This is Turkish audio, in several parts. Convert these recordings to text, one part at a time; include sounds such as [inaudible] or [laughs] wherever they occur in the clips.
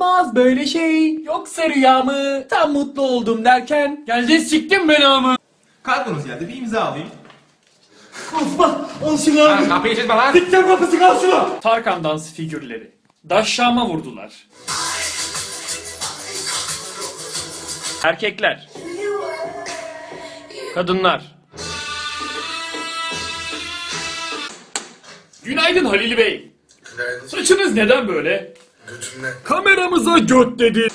olmaz böyle şey. Yoksa rüya mı? Tam mutlu oldum derken. Geldi siktim belamı. Kargonuz geldi bir imza alayım. Al şunu abi. Kapıyı çizme lan. Dikten kapısı al şunu. Tarkan dans figürleri. Daşşama vurdular. Erkekler. Kadınlar. Günaydın Halil Bey. Günaydın. Saçınız neden böyle? Götümle. Kameramıza göt dedi.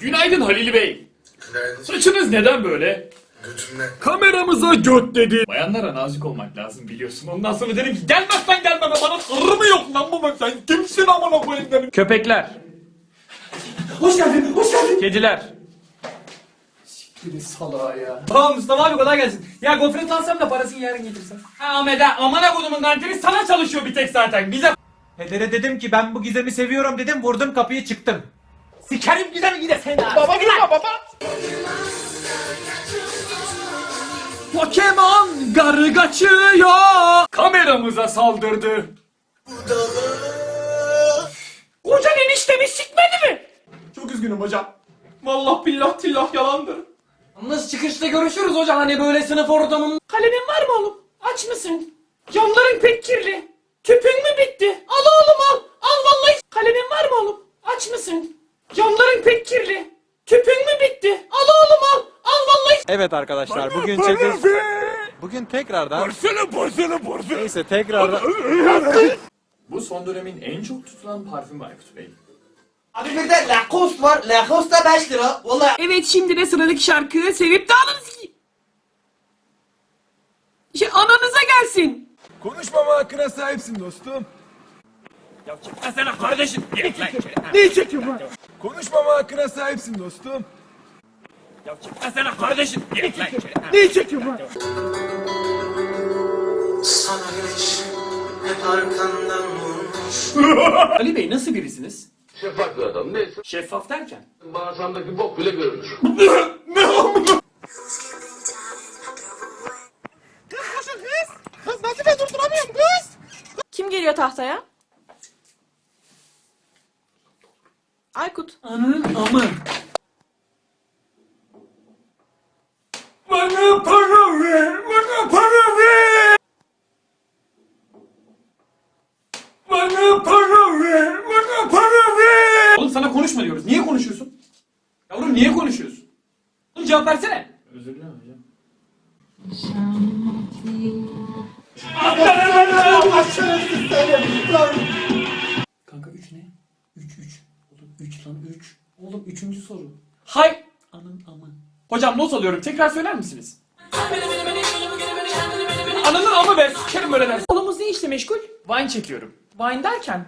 Günaydın Halil Bey. Günaydın. Saçınız neden böyle? Götümle. Kameramıza göt dedi. Bayanlara nazik olmak lazım biliyorsun. Ondan sonra dedim ki gelmezsen gelme be bana sırrı mı yok lan bu bak sen kimsin amına koyayım dedim. Köpekler. Hoş geldin, hoş geldin. Kediler. Biri salağa ya. Tamam Mustafa abi kolay gelsin. Ya gofret alsam da parasını yarın getirsen. Ha Ahmet ha amına kodumun kantini sana çalışıyor bir tek zaten. Bize Pedere dedim ki ben bu gizemi seviyorum dedim vurdum kapıyı çıktım. sikerim güzel gide sen Baba gitme baba. Pokemon garı kaçıyor. Kameramıza saldırdı. Kocan eniştemi sikmedi mi? Çok üzgünüm hocam. Vallahi billah tillah yalandır. Yalnız çıkışta görüşürüz hocam hani böyle sınıf ortamında. Kalemin var mı oğlum? Aç mısın? Camların pek kirli. Tüpün mü bitti? Al oğlum al. Al vallahi. Kalemin var mı oğlum? Aç mısın? Camların pek kirli. Tüpün mü bitti? Al oğlum al. Al vallahi. Evet arkadaşlar bugün çekiş... Bugün tekrardan... Neyse tekrardan... [laughs] Bu son dönemin en çok tutulan parfümü Aykut Bey. Abi bir de Lacoste var. Lacoste da 5 lira. Vallahi Evet şimdi de sıradaki şarkı sevip de ananız... Şey, ananıza gelsin. Konuşmama hakkına sahipsin dostum. Ne çekiyorsun lan? Konuşmama hakkına sahipsin dostum. Ne çekiyorsun lan? sana güneş hep arkandan vurmuş. [laughs] Ali Bey nasıl birisiniz? Şeffaf bir adam. Neyse Şeffaf derken? bağırsamdaki bok bile görünür. [laughs] konuşma diyoruz. Niye konuşuyorsun? Yavrum niye konuşuyorsun? Oğlum cevap versene. Özür dilerim hocam. Kanka 3 ne? 3 3. Oğlum 3 lan 3. Oğlum 3. soru. Hay anın amı. Hocam not alıyorum. Tekrar söyler misiniz? Ananın amı be. Sikerim böyle dersin. Oğlumuz ne işle meşgul? Wine çekiyorum. Wine derken?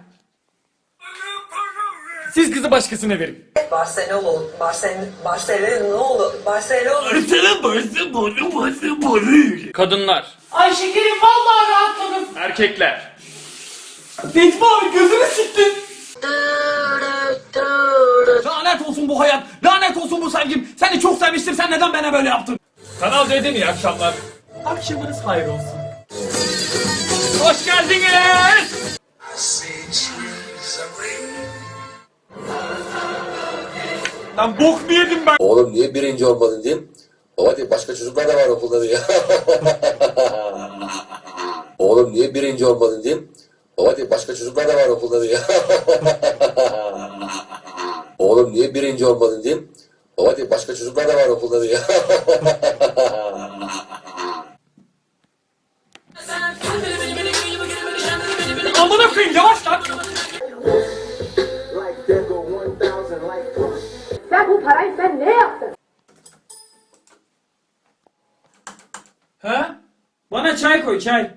Siz kızı başkasına verin. Barcelona, Barcelona, Barcelona, Barcelona. Kadınlar. Ay şekerim vallahi rahatladım. Erkekler. Necmi abi gözünü siktin. Lanet olsun bu hayat. Lanet olsun bu sevgim. Seni çok sevmiştim. Sen neden bana böyle yaptın? Kanal D'de iyi akşamlar. Akşamınız hayır olsun. Hoş geldiniz. Lan bok mu yedim ben? Oğlum niye birinci olmadın diyeyim. Baba diyor başka çocuklar da var okulda diyor. [laughs] Oğlum niye birinci olmadın diyeyim. Baba diyor başka çocuklar da var okulda diyor. [laughs] Oğlum niye birinci olmadın diyeyim. Baba diyor başka çocuklar da var okulda diyor. Amına koyayım yavaş bu parayı sen ne yaptın? Ha? Bana çay koy çay.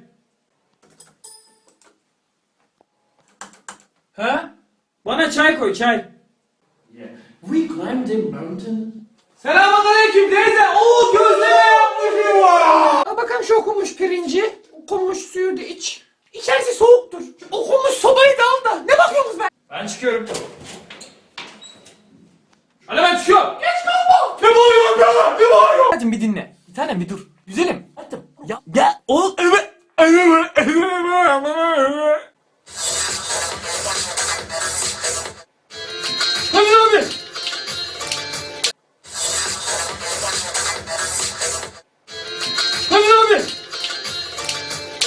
Ha? Bana çay koy çay. We climbed a mountain. Selamünaleyküm teyze. Oo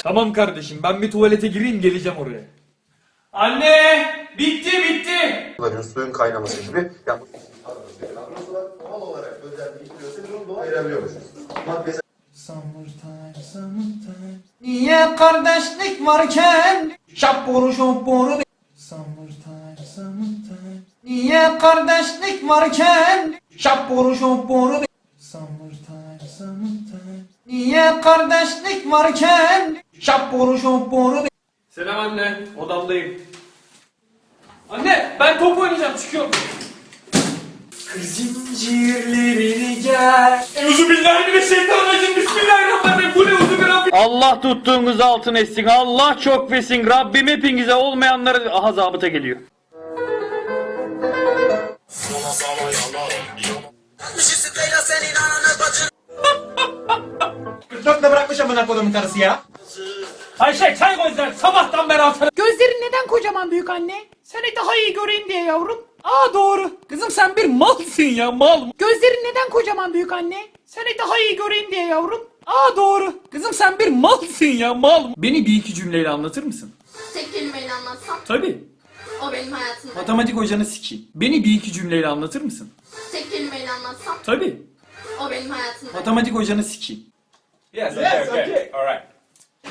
Tamam kardeşim ben bir tuvalete gireyim geleceğim oraya. Anne! Bitti bitti! Suyun kaynaması gibi. Yani Niye kardeşlik varken şapboru şapboru Niye kardeşlik varken şapboru şapboru Niye kardeşlik varken şapboru şapboru Selam anne odamdayım. Anne ben top oynayacağım çıkıyorum. Zincirlerini gel. Euzubillahimineşşeytanirracim. Bismillahirrahmanirrahim. Bu ne uzun bir Rabbim. Allah tuttuğunuz altın etsin. Allah çok versin. Rabbim hepinize olmayanları aha zabıta geliyor. Dörtle bırakmış amına kodumun karısı ya. Ayşe çay sen. Sabahtan beri atarım. Gözlerin neden kocaman büyük anne? Seni daha iyi göreyim diye yavrum. Aa doğru. Kızım sen bir malsın ya mal. Gözlerin neden kocaman büyük anne? Seni daha iyi göreyim diye yavrum. Aa doğru. Kızım sen bir malsın ya mal. Beni bir iki cümleyle anlatır mısın? Tek kelimeyle anlatsam Tabii. o benim hayatımda. Matematik hocanı sikeyim. Beni bir iki cümleyle anlatır mısın? Tek kelimeyle anlatsam Tabii. o benim hayatımda. Matematik hocanı sikeyim.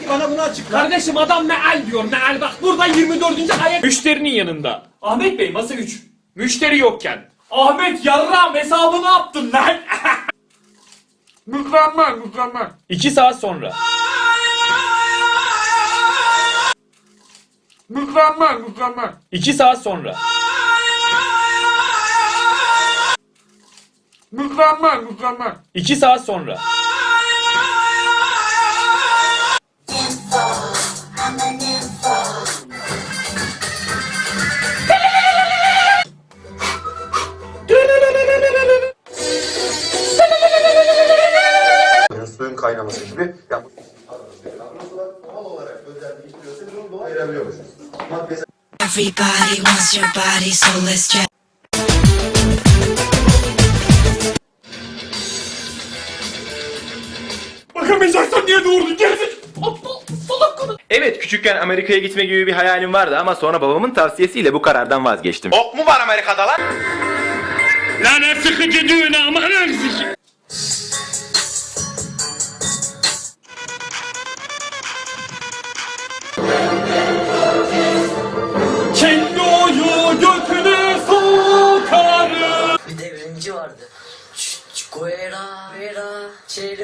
Bana bunu açıkla. Kardeşim adam meal diyor meal bak burada 24. ayet. Müşterinin yanında. Ahmet Bey masa 3. Müşteri yokken. Ahmet yarram hesabını yaptın lan. [laughs] Mükemmel mükemmel. İki saat sonra. Mükemmel mükemmel. İki saat sonra. Mükemmel mükemmel. İki saat sonra. Kaynaması gibi. Yani doğal olarak özelliği işliyorsa bunu doğal ayırabiliyormuşuz. Maddesel Everybody wants your body so let's check. Bakamayacaksan niye doğurdun gerizekalı? Evet küçükken Amerika'ya gitme gibi bir hayalim vardı ama sonra babamın tavsiyesiyle bu karardan vazgeçtim. Lan ne sıkıcı düğünü ama ne sıkıcı.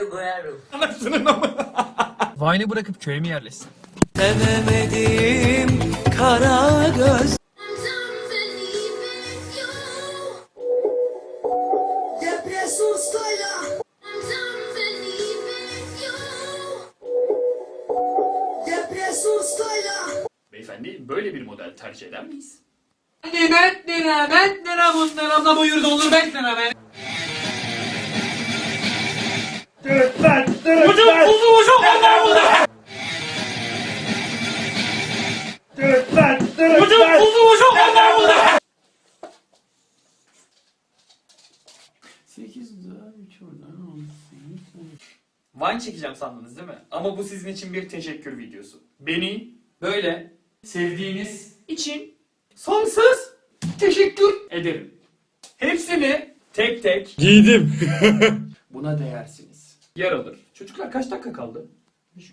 Che Guerra. Vine'ı bırakıp köye mi yerleşsin? Beyefendi böyle bir model tercih eder miyiz? Nimet nimet nere bunlar abla buyur doldur bekleme beni. Hocam Vine çekeceğim sandınız değil mi? Ama bu sizin için bir teşekkür videosu. Beni böyle sevdiğiniz için sonsuz teşekkür ederim. Hepsini tek tek giydim. [laughs] Buna değersiniz. Yer alır. Çocuklar kaç dakika kaldı?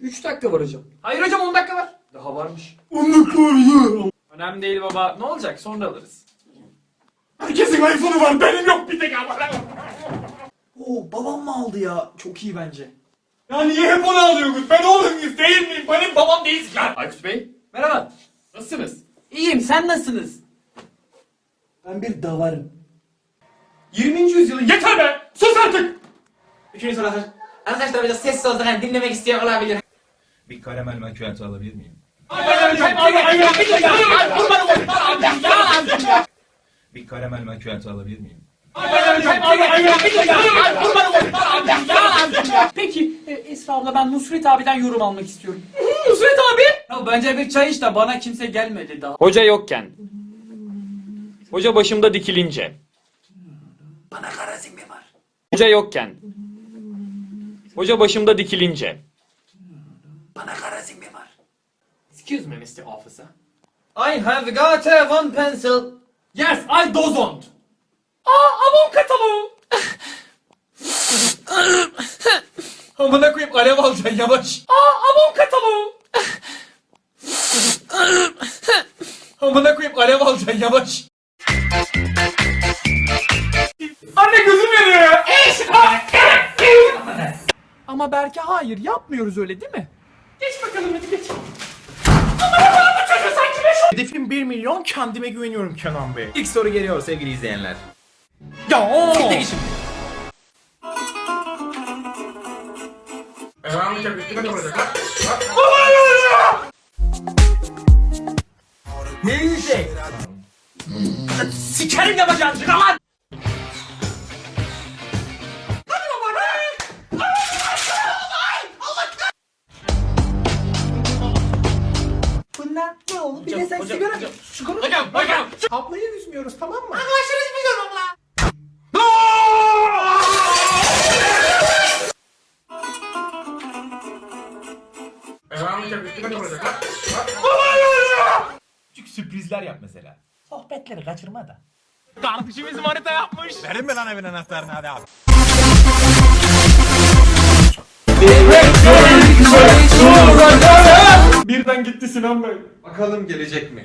3 dakika var hocam. Hayır hocam 10 dakika var. Daha varmış. 10 dakika var ya. Önemli değil baba. Ne olacak? Sonra alırız. Herkesin iPhone'u var. Benim yok bir tek ama. Oo babam mı aldı ya? Çok iyi bence. Ya niye hep onu alıyorsunuz? Ben oğlum muyuz değil miyim? Benim babam değiliz ya. Aykut Bey. Merhaba. Nasılsınız? İyiyim. Sen nasılsınız? Ben bir davarım. 20. yüzyılın yeter be! Sus artık! Üçüncü soru hazır. Arkadaşlar biraz sessiz olsak hani dinlemek isteyen olabilir. Bir karamel macchiato alabilir miyim? Bir karamel macchiato alabilir miyim? Peki e, Esra abla ben Nusret abiden yorum almak istiyorum. Nusret abi! Ya bence bir çay iç de bana kimse gelmedi daha. Hoca yokken. Hoca başımda dikilince. Bana kara zimmi var. Hoca yokken. Hoca başımda dikilince. Bana kara zimmi var. Excuse me, Mr. Officer. I have got a one pencil. Yes, I don't. Aa, Avon kataloğu. Amına koyayım alev alacaksın yavaş. Aa, Avon kataloğu. Amına koyayım alev alacaksın yavaş. Anne gözüm yanıyor. Ama Berke hayır yapmıyoruz öyle değil mi? Geç bakalım hadi geç. Hedefim 1 milyon kendime güveniyorum Kenan Bey. İlk soru geliyor sevgili izleyenler. Ya. Ne yiyecek? Sikerim yapacağım çıkar lan. Bunlar sürprizler yap mesela. Sohbetleri kaçırma da. Kardeşimiz manita yapmış. Birden gitti Sinan Bey. Bakalım gelecek mi?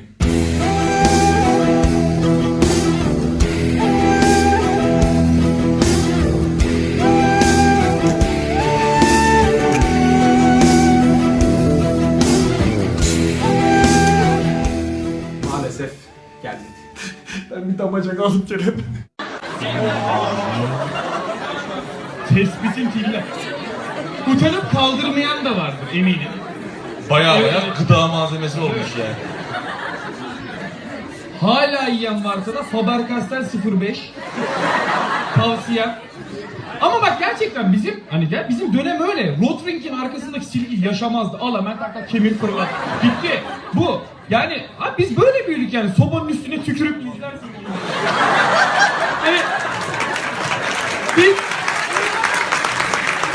Damacak alıp gelemedim. Tespitin tille. Utanıp kaldırmayan da vardır eminim. Bayağı bayağı gıda malzemesi olmuş yani. Hala yiyen varsa da Faber-Castell 05. Tavsiyem. Ama bak gerçekten bizim hani gel bizim dönem öyle. Rotring'in arkasındaki silgi yaşamazdı. Al hemen tak tak kemir fırlat. Bitti. Bu. Yani abi biz böyle büyüdük yani. Sobanın üstüne tükürüp izlersin. hani biz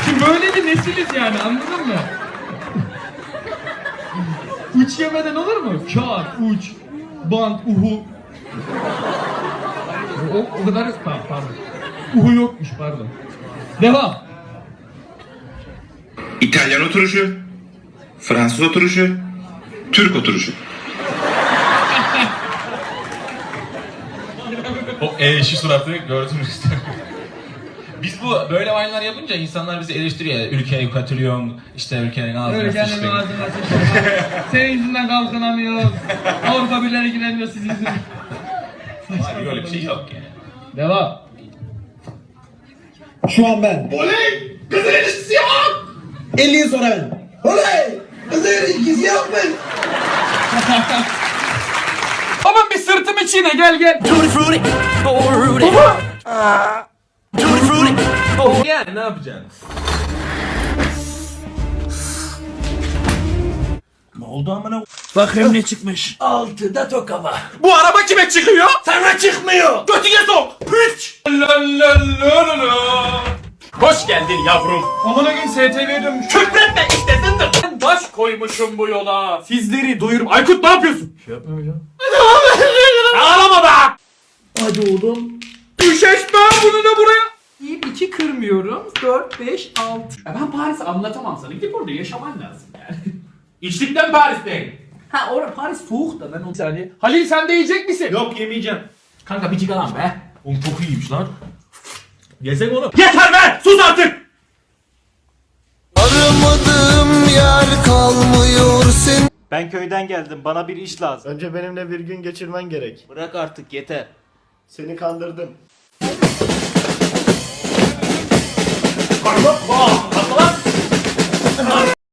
Şimdi böyle bir nesiliz yani anladın mı? uç yemeden olur mu? Kağıt, uç, bant, uhu. O, o kadar tamam pardon. Uhu yokmuş pardon. Devam. İtalyan oturuşu, Fransız oturuşu, Türk oturuşu. Eşi suratı gördünüz işte. [laughs] Biz bu böyle oyunlar yapınca insanlar bizi eleştiriyor. Ülkeyi katılıyorsun, işte ülkenin ağzına Ülkenin sıçtın. ağzına sıçtın. Senin yüzünden kalkınamıyoruz. Avrupa Birliği'ne giremiyor sizin yüzünden. Abi Böyle bir şey yok yani. Devam. Şu an ben. Oley! Kızın ilişkisi yok! 50 yıl sonra ben. Oley! Kızın ilişkisi yok ben. [laughs] Aman bir sırtımı çiğne gel gel. Yani ne yapacaksın? Bakayım ne çıkmış. Altıda toka var. Bu araba kime çıkıyor? Sana çıkmıyor. Götüne sok. Piç. Hoş geldin yavrum. Amına gün STV'ye dönmüş. Küfretme zındır. Ben baş koymuşum bu yola. Sizleri doyurum. Aykut ne yapıyorsun? Şey yapmıyor hocam. Ağlama be. Hadi oğlum. Düşeşme bunu da buraya. İyi iki kırmıyorum. 4, 5, 6. Ben Paris'i anlatamam sana. Gidip orada yaşaman lazım yani. İçlikten Paris'teyim. Ha orada Paris soğuk da ben onu... Bir saniye. Halil sen de yiyecek misin? Yok yemeyeceğim. Kanka bir çıkalan be. Oğlum çok iyiymiş lan. Yesek onu. Yeter be! Sus artık! Yer kalmıyor sen. Ben köyden geldim. Bana bir iş lazım. Önce benimle bir gün geçirmen gerek. Bırak artık yeter. Seni kandırdım.